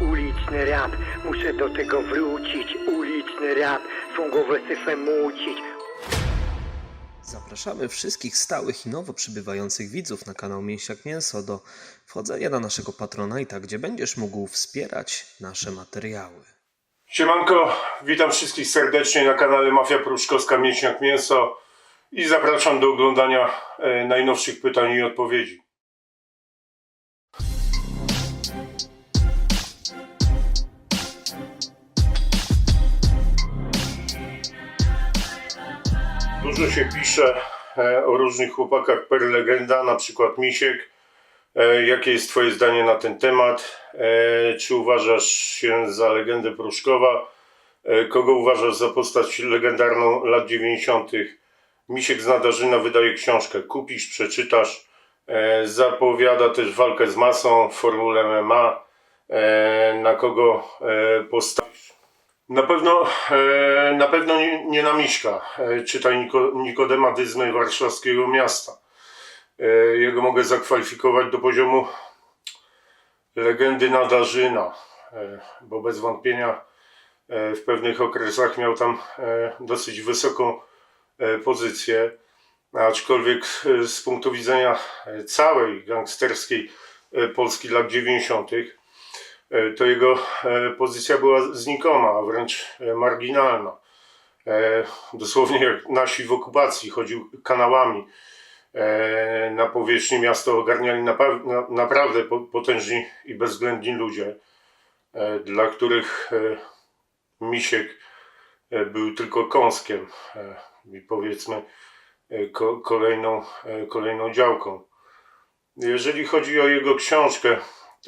Uliczny rap, muszę do tego wrócić Uliczny rap, swą głowę syfę mucić Zapraszamy wszystkich stałych i nowo przybywających widzów na kanał Mięsiak Mięso do wchodzenia na naszego Patronite'a, gdzie będziesz mógł wspierać nasze materiały. Siemanko, witam wszystkich serdecznie na kanale Mafia Pruszkowska Mięśniak Mięso i zapraszam do oglądania e, najnowszych pytań i odpowiedzi. Dużo się pisze e, o różnych chłopakach per legenda, na przykład Misiek. E, Jakie jest Twoje zdanie na ten temat? E, Czy uważasz się za legendę Pruszkowa? Kogo uważasz za postać legendarną lat 90.? Misiek z Nadarzyna wydaje książkę. Kupisz, przeczytasz. Zapowiada też walkę z masą w formule MMA. Na kogo postawisz? Na pewno, e, na pewno nie, na Miśka. E, Czytaj Niko, Nikodematyzmy warszawskiego miasta. E, Jego mogę zakwalifikować do poziomu legendy Nadarzyna, bo bez wątpienia w pewnych okresach miał tam dosyć wysoką pozycję, aczkolwiek z punktu widzenia całej gangsterskiej Polski lat 90. e, to jego e, pozycja była znikoma, a wręcz e, marginalna. Dosłownie jak nasi w okupacji chodził kanałami na powierzchni miasta ogarniali naprawdę po- potężni i bezwzględni ludzie, dla których Misiek był tylko kąskiem i powiedzmy ko- kolejną, kolejną działką. Jeżeli chodzi o jego książkę,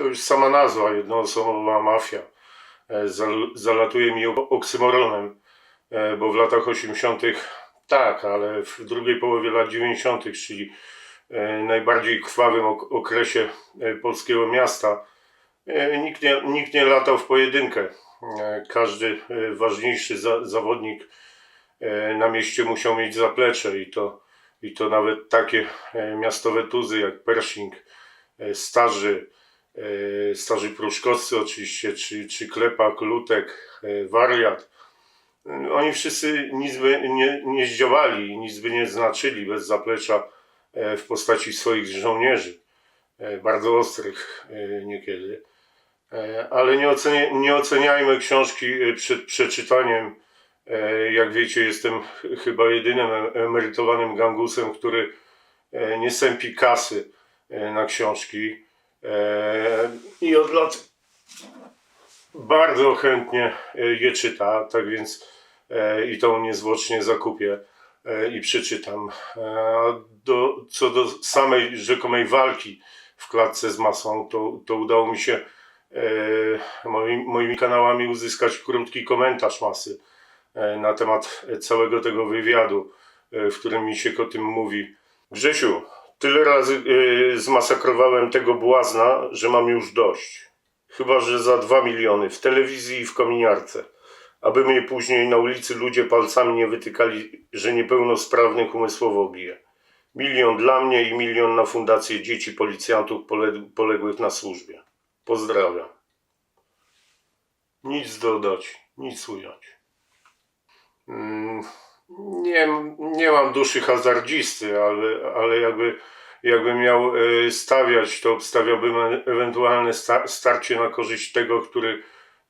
to już sama nazwa, jednoosobowa mafia, e, zal- zalatuje mi oksymoronem, e, bo w latach 80. tak, ale w drugiej połowie lat 90., czyli e, najbardziej krwawym ok- okresie polskiego miasta, nikt nie, nikt nie latał w pojedynkę. Każdy ważniejszy za, zawodnik na mieście musiał mieć zaplecze i to, i to nawet takie miastowe tuzy jak Pershing, Starzy, Starzy Pruszkowscy oczywiście, czy, czy Klepak, Lutek, e, Wariat. Oni wszyscy nic by nie, nie zdziałali, nic by nie znaczyli bez zaplecza e, w postaci swoich żołnierzy, e, bardzo ostrych e, niekiedy. E, Ale nie, ocenia, nie oceniajmy książki e, przed przeczytaniem. E, Jak wiecie, jestem ch- chyba jedynym em- emerytowanym gangusem, który e, nie sępi kasy e, na książki. E, I od lat bardzo chętnie e, je czyta, tak więc e, i to niezwłocznie zakupię e, i przeczytam. Do, co do samej rzekomej walki w klatce z masą, to, to udało mi się moimi, moimi kanałami uzyskać krótki komentarz masy na temat całego tego wywiadu, w którym mi się o tym mówi. Grzesiu, tyle razy e, zmasakrowałem tego błazna, że mam już dość. Chyba, że za dwa miliony w telewizji i w kominiarce. Aby mnie później na ulicy ludzie palcami nie wytykali, że niepełnosprawnych umysłowo bije. Milion dla mnie i milion na fundację dzieci policjantów pole- poległych na służbie. Pozdrawiam. Nic dodać, nic ująć. Mm, nie, nie mam duszy hazardzisty, ale, ale jakby, jakbym miał e, stawiać, to obstawiałbym e- ewentualne sta, starcie na korzyść tego, który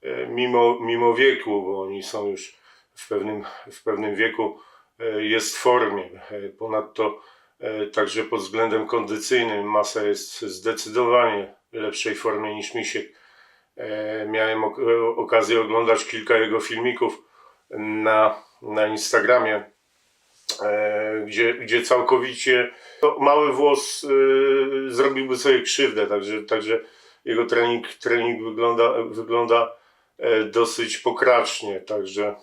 e, mimo, mimo wieku, bo oni są już w pewnym, w pewnym wieku, jest w formie. Ponadto także pod względem kondycyjnym masa jest zdecydowanie lepszej formie niż Misiek. Miałem ok- okazję oglądać kilka jego filmików na, na Instagramie, e, gdzie, gdzie całkowicie to mały włos e, zrobiłby sobie krzywdę, także, także jego trening, trening wygląda, wygląda e, dosyć pokracznie, także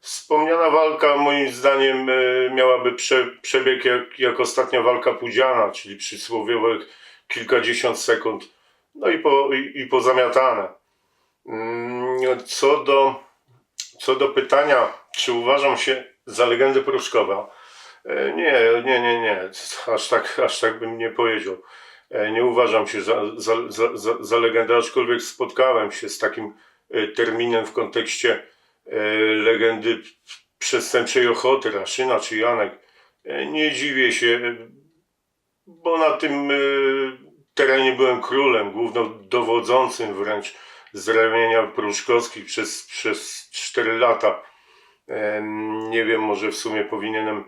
wspomniana walka moim zdaniem miałaby prze, przebieg jak, jak ostatnia walka Pudziana, czyli przysłowiowe kilkadziesiąt sekund, no i, po, i, i pozamiatane. Mm, Co do, co do pytania, czy uważam się za legendę Pruszkowa, e, nie, nie, nie, nie, aż tak, aż tak bym nie powiedział. E, Nie uważam się za, za, za, za, za legendę, aczkolwiek spotkałem się z takim e, terminem w kontekście legendy przestępczej ochoty, Raszyna czy Janek. Nie dziwię się, bo na tym terenie byłem królem, głównodowodzącym wręcz z ramienia pruszkowskich przez, przez 4 lata. Nie wiem, może w sumie powinienem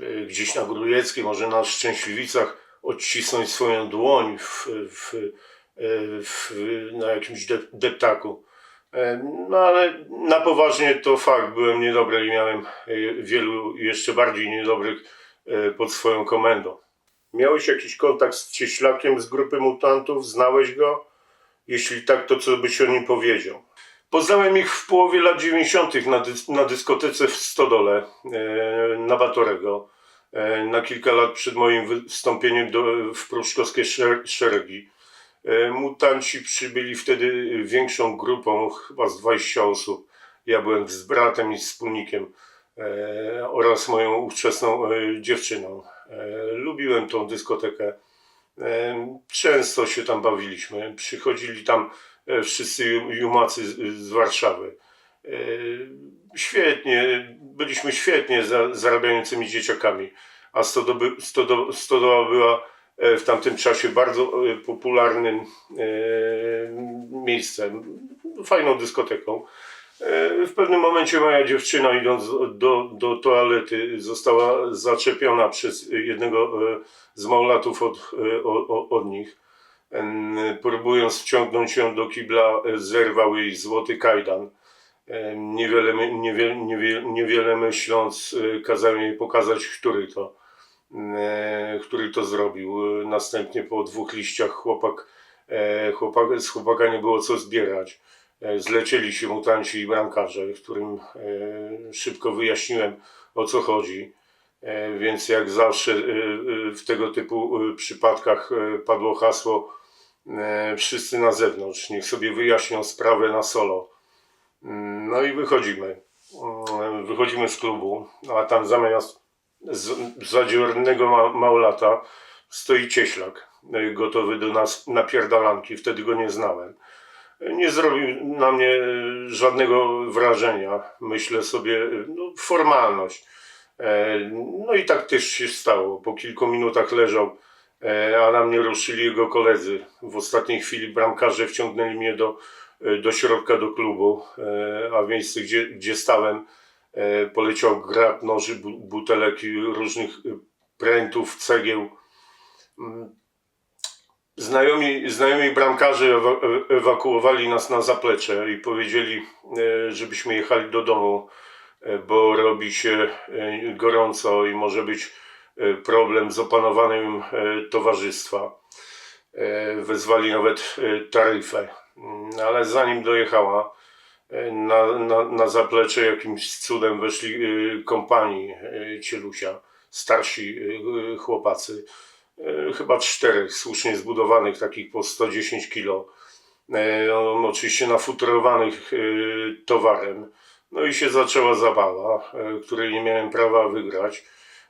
e, gdzieś na Grujeckiej, może na Szczęśliwicach odcisnąć swoją dłoń w, w, e, w, na jakimś de, deptaku. No ale na poważnie to fakt, byłem niedobry i miałem e, wielu jeszcze bardziej niedobrych pod swoją komendą. Miałeś jakiś kontakt z cieślakiem z grupy mutantów? Znałeś go? Jeśli tak, to co byś o nim powiedział? Poznałem ich w połowie lat 90. na, dys na dyskotece w Stodole e, na Batorego. E, na kilka lat przed moim wystąpieniem do, w pruszkowskie szer szeregi. E, mutanci przybyli wtedy większą grupą, chyba z 20 osób. Ja byłem z bratem i wspólnikiem e, oraz moją ówczesną e, dziewczyną. E, lubiłem tą dyskotekę. Często się tam bawiliśmy. Przychodzili tam e, wszyscy ju- jumacy z, Warszawy. E, Świetnie, byliśmy świetnie za, zarabiającymi dzieciakami, a Stodo, Stodoła była e, w tamtym czasie bardzo popularnym miejscem, fajną dyskoteką. E, W pewnym momencie moja dziewczyna, idąc do, do toalety, została zaczepiona przez jednego e, z małolatów od, e, o- o- od nich. Próbując wciągnąć ją do kibla, zerwał jej złoty kajdan. Niewiele, niewiele, niewiele, niewiele myśląc, kazałem jej pokazać, który to, który to zrobił. Następnie po dwóch liściach chłopak, chłopak, z chłopaka nie było co zbierać. E, Zlecieli się mutanci i bramkarze, którym e, szybko wyjaśniłem o co chodzi. E, Więc jak zawsze w tego typu przypadkach padło hasło wszyscy na zewnątrz, niech sobie wyjaśnią sprawę na solo. Mm, No i wychodzimy. Mm, Wychodzimy z klubu, a tam zamiast zadziornego ma, małolata stoi cieślak, gotowy do nas napierdalanki. Wtedy go nie znałem. Nie zrobił na mnie e, żadnego wrażenia. Myślę sobie, e, no, formalność. E, No i tak też się stało. Po kilku minutach leżał, a na mnie ruszyli jego koledzy. W ostatniej chwili bramkarze wciągnęli mnie do, do środka do klubu, a w miejsce, gdzie, gdzie stałem, poleciał grad noży, bu- butelek i różnych prętów, cegieł. Znajomi, znajomi bramkarze ewa, e- ewakuowali nas na zaplecze i powiedzieli, e, żebyśmy jechali do domu, e, bo robi się gorąco i może być problem z opanowaniem towarzystwa. Wezwali nawet taryfę, Mm, ale zanim dojechała, na, na, na zaplecze jakimś cudem weszli kompanii Cielusia, starsi chłopacy, chyba czterech, słusznie zbudowanych, takich po 110 kilo, e, on oczywiście nafutrowanych e, towarem. No i się zaczęła zabawa, e, której nie miałem prawa wygrać.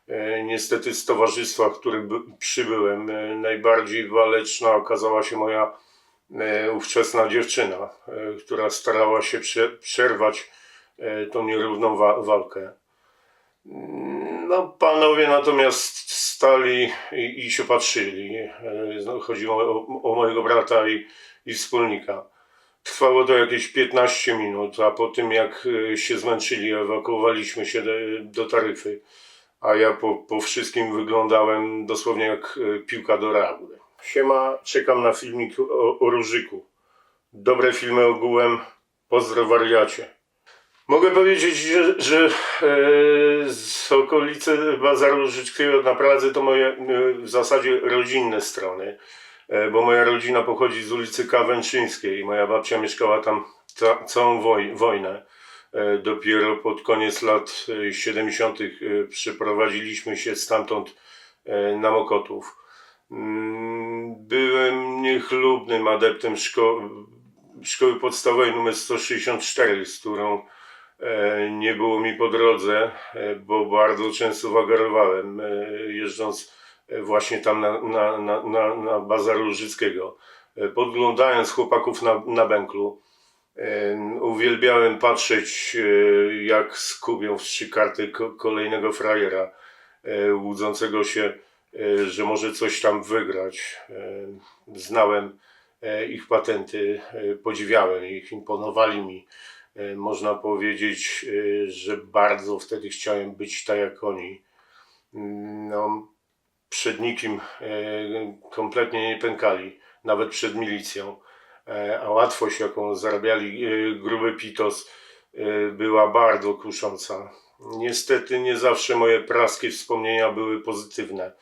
E, Niestety z towarzystwa, w którym by- przybyłem, e, najbardziej waleczna okazała się moja e, ówczesna dziewczyna, e, która starała się prze, przerwać e, tą nierówną wa- walkę. Mm, No, panowie natomiast stali i, i się patrzyli. E, Chodziło o, o mojego brata i, i wspólnika. Trwało to jakieś 15 minut, a po tym jak e, się zmęczyli, ewakuowaliśmy się do, do taryfy. A ja po, po wszystkim wyglądałem dosłownie jak e, piłka do Raudy. Siema, czekam na filmik o, o Różyku. Dobre filmy ogółem. Pozdro wariacie. Mogę powiedzieć, że, że e, z okolicy Bazaru Różyczkiego na Pradze to moje e, w zasadzie rodzinne strony, e, bo moja rodzina pochodzi z ulicy Kawęczyńskiej. Moja babcia mieszkała tam ca, całą woj, wojnę. Dopiero pod koniec lat e, 70. e, przeprowadziliśmy się stamtąd na Mokotów. Mm, Byłem niechlubnym adeptem szko- szkoły podstawowej nr 164, z którą nie było mi po drodze, e, bo bardzo często wagarowałem, e, jeżdżąc e, właśnie tam na, na, na, na, Bazaru Lużyckiego. E, Podglądając chłopaków na, na bęklu, e, uwielbiałem patrzeć, e, jak skubią w trzy karty ko- kolejnego frajera, e, łudzącego się, e, że może coś tam wygrać. E, Znałem e, ich patenty, e, podziwiałem ich, imponowali mi. E, Można powiedzieć, e, że bardzo wtedy chciałem być tak jak oni. Mm, No, przed nikim e, kompletnie nie pękali, nawet przed milicją. A łatwość, jaką zarabiali gruby pitos, była bardzo kusząca. Niestety nie zawsze moje praskie wspomnienia były pozytywne.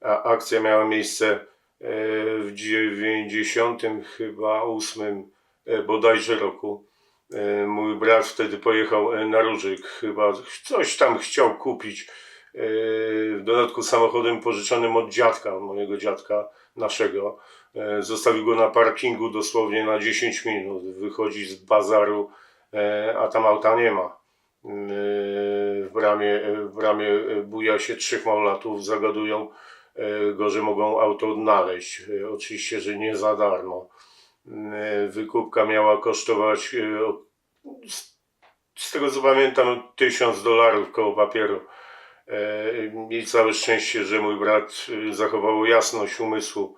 A akcja miała miejsce w 90 chyba 8 e, bodajże roku. E, Mój brat wtedy pojechał e, na Różyk, chyba coś tam chciał kupić. E, W dodatku samochodem pożyczonym od dziadka, mojego dziadka, naszego. Zostawił go na parkingu dosłownie na 10 minut. Wychodzi z bazaru, a tam auta nie ma. W bramie, w bramie buja się trzech małolatów, zagadują go, że mogą auto odnaleźć. Oczywiście, że nie za darmo. E, Wykupka miała kosztować, o- z- tego co pamiętam, 1000 dolarów koło papieru. E, I całe szczęście, że mój brat zachował jasność umysłu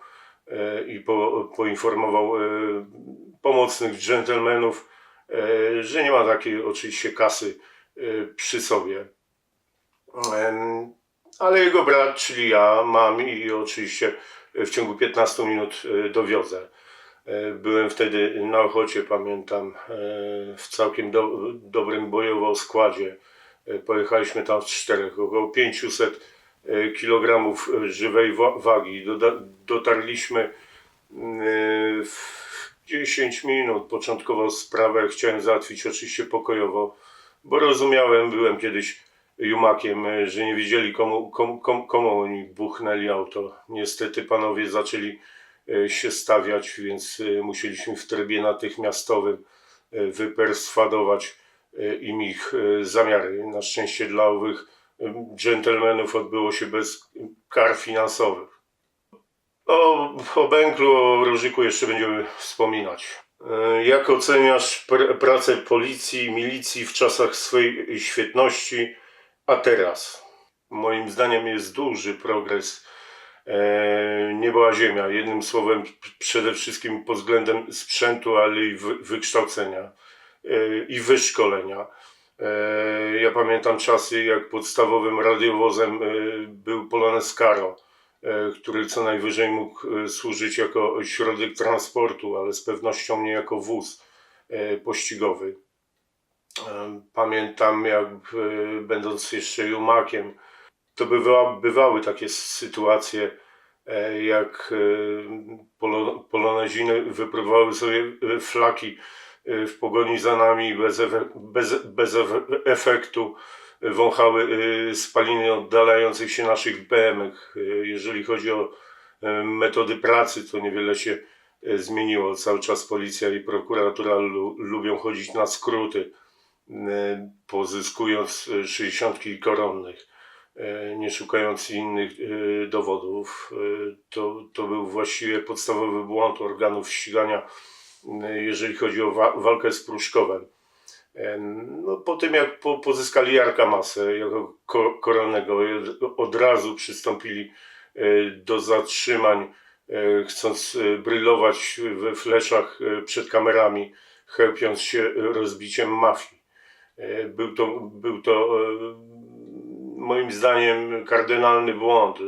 i po, poinformował pomocnych dżentelmenów, że nie ma takiej oczywiście kasy przy sobie. Ale jego brat, czyli ja, mam i oczywiście w ciągu 15 minut dowiozę. E, Byłem wtedy na Ochocie, pamiętam, e, w całkiem do, dobrym bojowo składzie. E, Pojechaliśmy tam w czterech, około 500 e, kilogramów e, żywej wa- wagi. Dotarliśmy e, w 10 minut. Początkowo sprawę chciałem załatwić oczywiście pokojowo, bo rozumiałem, byłem kiedyś jumakiem, że nie wiedzieli komu, komu, komu, oni buchnęli auto. Niestety panowie zaczęli się stawiać, więc e, musieliśmy w trybie natychmiastowym e, wyperswadować e, im ich e, zamiary. Na szczęście dla owych e, dżentelmenów odbyło się bez kar finansowych. O, o Bęklu, o Różyku jeszcze będziemy wspominać. E, Jak oceniasz pr- pracę policji, milicji w czasach swojej świetności, a teraz? Moim zdaniem jest duży progres. E, Niebo a ziemia. Jednym słowem, przede wszystkim pod względem sprzętu, ale i wy- wykształcenia e, i wyszkolenia. E, Ja pamiętam czasy, jak podstawowym radiowozem był Polones Caro, który co najwyżej mógł służyć jako środek transportu, ale z pewnością nie jako wóz pościgowy. Pamiętam, jak będąc jeszcze jumakiem, to bywa, bywały takie sytuacje, e, jak e, polo, poloneziny wypróbowały sobie e, flaki w pogoni za nami bez, bez, bez efe- efektu wąchały spaliny oddalających się naszych BM. Jeżeli chodzi o metody pracy, to niewiele się zmieniło. Cały czas policja i prokuratura lu, lubią chodzić na skróty, pozyskując 60 koronnych nie szukając innych e, dowodów. E, To, to był właściwie podstawowy błąd organów ścigania, e, jeżeli chodzi o wa- walkę z Pruszkowem. E, No, po tym, jak po, pozyskali Jarka Masę jako ko- koronnego, e, od razu przystąpili e, do zatrzymań, e, chcąc e, brylować we fleszach e, przed kamerami, chełpiąc się rozbiciem mafii. E, Był to, był to e, moim zdaniem kardynalny błąd.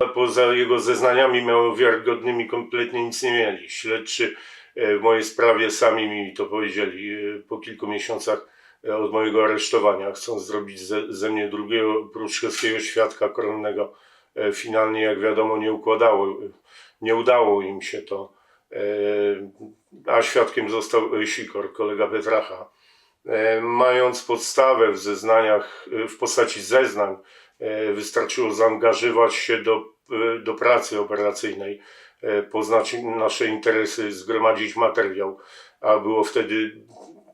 E, Poza jego zeznaniami małowiarygodnymi kompletnie nic nie mieli. Śledczy e, w mojej sprawie sami mi to powiedzieli e, po kilku miesiącach od mojego aresztowania, chcąc zrobić ze, ze mnie drugiego pruszkowskiego świadka koronnego. Finalnie, jak wiadomo, nie układało, nie udało im się to, a świadkiem został Sikor, kolega Petracha. E, Mając podstawę w zeznaniach, e, w postaci zeznań, e, wystarczyło zaangażować się do, do pracy operacyjnej, poznać nasze interesy, zgromadzić materiał, a było wtedy,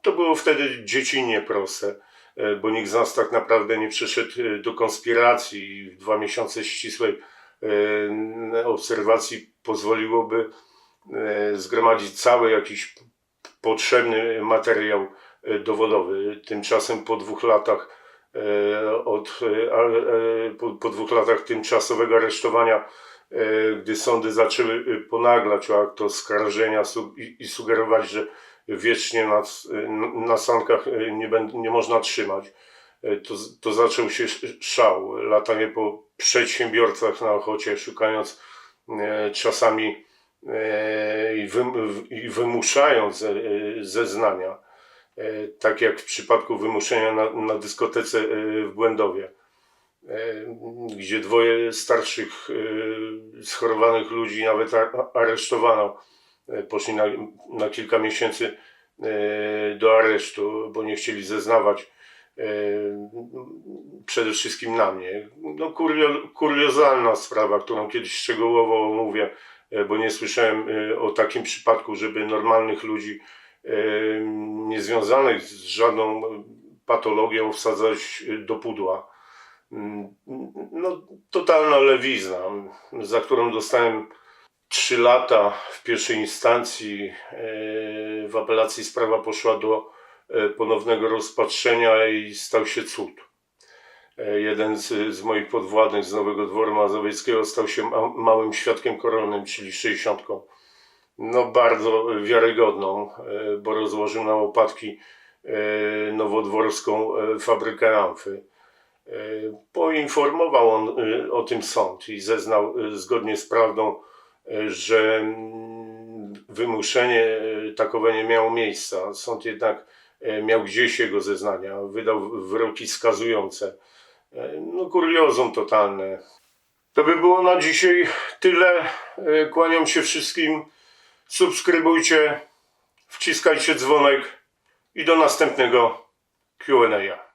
to było wtedy dziecinnie proste, bo nikt z nas tak naprawdę nie przeszedł e, do konspiracji i dwa miesiące ścisłej obserwacji pozwoliłoby zgromadzić cały jakiś potrzebny materiał dowodowy. Tymczasem po dwóch latach e, od, e, e, po, po dwóch latach tymczasowego aresztowania, e, gdy sądy zaczęły e, ponaglać o akt oskarżenia i, sugerować, że wiecznie na, na sankach e, nie, nie można trzymać, e, to, to zaczął się sz- szał, latanie po przedsiębiorcach na ochocie, szukając e, czasami e, i, wym, i wymuszając e, zeznania, e, tak jak w przypadku wymuszenia na, na dyskotece e, w Błędowie, e, gdzie dwoje starszych e, schorowanych ludzi nawet aresztowano. E, Poszli na, na kilka miesięcy e, do aresztu, bo nie chcieli zeznawać e, przede wszystkim na mnie. No, kurio, kuriozalna sprawa, którą kiedyś szczegółowo omówię, e, bo nie słyszałem e, o takim przypadku, żeby normalnych ludzi e, niezwiązanych z żadną patologią wsadzać e, do pudła. No, totalna lewizna, za którą dostałem 3 lata w pierwszej instancji. e, W apelacji sprawa poszła do e, ponownego rozpatrzenia i stał się cud. Jeden z, z moich podwładnych z Nowego Dworu Mazowieckiego stał się ma, małym świadkiem koronnym, czyli 60. No bardzo wiarygodną, e, bo rozłożył na łopatki e, nowodworską e, fabrykę amfy. Poinformował on o tym sąd i zeznał zgodnie z prawdą, że mm, wymuszenie takowe nie miało miejsca. Sąd jednak miał gdzieś jego zeznania, wydał wyroki skazujące. No kuriozum totalne. To by było na dzisiaj tyle. Kłaniam się wszystkim. Subskrybujcie, wciskajcie dzwonek i do następnego Q&A.